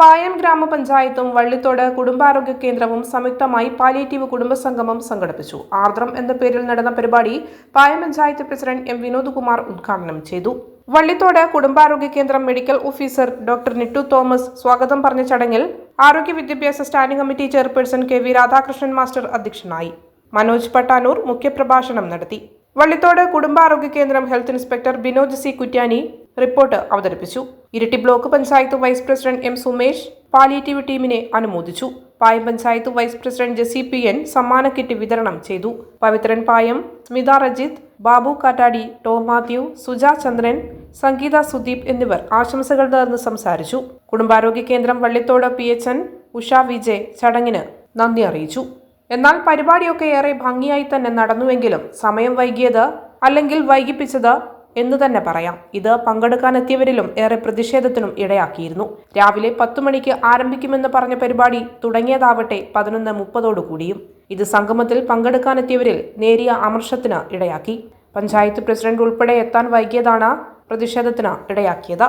പായം ഗ്രാമപഞ്ചായത്തും വള്ളിത്തോട് കുടുംബാരോഗ്യ കേന്ദ്രവും സംയുക്തമായി പാലിയേറ്റീവ് കുടുംബസംഗമം സംഘടിപ്പിച്ചു. ആർദ്രം എന്ന പേരിൽ നടന്ന പരിപാടി പായം പഞ്ചായത്ത് പ്രസിഡന്റ് എം വിനോദ്കുമാർ ഉദ്ഘാടനം ചെയ്തു. വള്ളിത്തോട് കുടുംബാരോഗ്യ കേന്ദ്രം medical officer doctor Nittu Thomas സ്വാഗതം പറഞ്ഞ ചടങ്ങിൽ ആരോഗ്യ വിദ്യാഭ്യാസ standing committee chairperson K V Radhakrishnan master അധ്യക്ഷനായി. മനോജ് പട്ടാനൂർ മുഖ്യപ്രഭാഷണം നടത്തി. വള്ളിത്തോട് കുടുംബാരോഗ്യ കേന്ദ്രം health inspector Binoj C Kuttyani report അവതരിപ്പിച്ചു. Iritty block panchayat vice president M Sumesh palliative ടീമിനെ അനുമോദിച്ചു. Payam panchayat vice president Jessy P N സമ്മാന കിറ്റ് വിതരണം ചെയ്തു. പവിത്രൻ പായം സ്മിത റജിത്ത് ബാബു കാറ്റാടി ടോം മാത്യു സുജ ചന്ദ്രൻ സംഗീത സുദീപ് എന്നിവർ ആശംസകൾ നേർന്ന് സംസാരിച്ചു. കുടുംബാരോഗ്യ കേന്ദ്രം Vallithode P H N Usha Vijay ചടങ്ങിന് നന്ദി അറിയിച്ചു. എന്നാൽ പരിപാടിയൊക്കെ ഏറെ ഭംഗിയായി തന്നെ നടന്നുവെങ്കിലും സമയം വൈകിയത് അല്ലെങ്കിൽ വൈകിപ്പിച്ചത് എന്ന് തന്നെ പറയാം. ഇത് പങ്കെടുക്കാനെത്തിയവരിലും ഏറെ പ്രതിഷേധത്തിനും ഇടയാക്കിയിരുന്നു. രാവിലെ പത്തു മണിക്ക് ആരംഭിക്കുമെന്ന് പറഞ്ഞ പരിപാടി തുടങ്ങിയതാവട്ടെ പതിനൊന്ന് മുപ്പതോടുകൂടിയും ഇത് സംഗമത്തിൽ പങ്കെടുക്കാനെത്തിയവരിൽ നേരിയ അമർഷത്തിന് ഇടയാക്കി. പഞ്ചായത്ത് പ്രസിഡന്റ് ഉൾപ്പെടെ എത്താൻ വൈകിയതാണ് പ്രതിഷേധത്തിന് ഇടയാക്കിയത്.